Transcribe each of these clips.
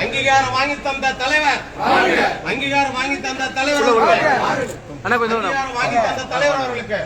அங்கீகாரம் வாங்கி தந்த தலைவர். அங்கீகாரம் வாங்கி தந்த தலைவர். அண்ணா கொஞ்சம் வாங்கி தந்த தலைவர் அவர்களுக்கு.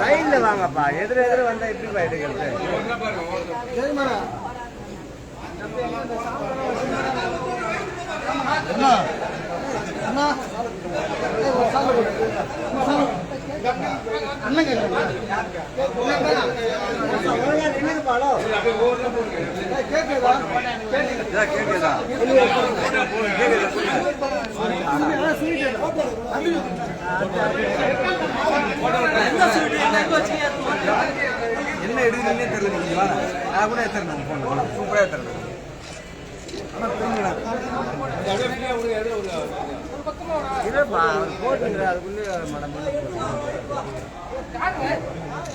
சைட்ல வாங்கப்பா எதிர எதிர வந்தா எப்படி எடுக்கிறது கேக்குதா என்ன எடுக்குதுன்னே தெரியல நீங்க. வாங்க நான் கூட எடுத்துறேன் போன் சூப்பரா எடுத்துறேன். இல்லப்பா போட்டுங்க அதுக்குள்ளே மேடம்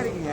இருக்கீங்க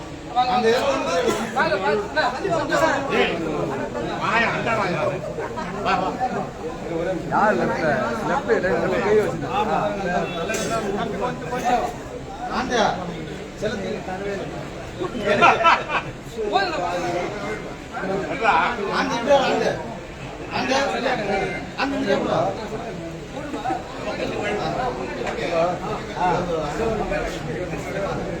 எப்படி யார் லெஃப்ட் லெஃப்ட் லெஃப்ட் கை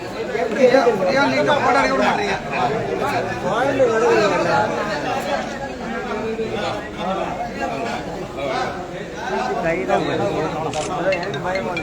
எல்லாருக்கும் கைதான் எனக்கு பயமா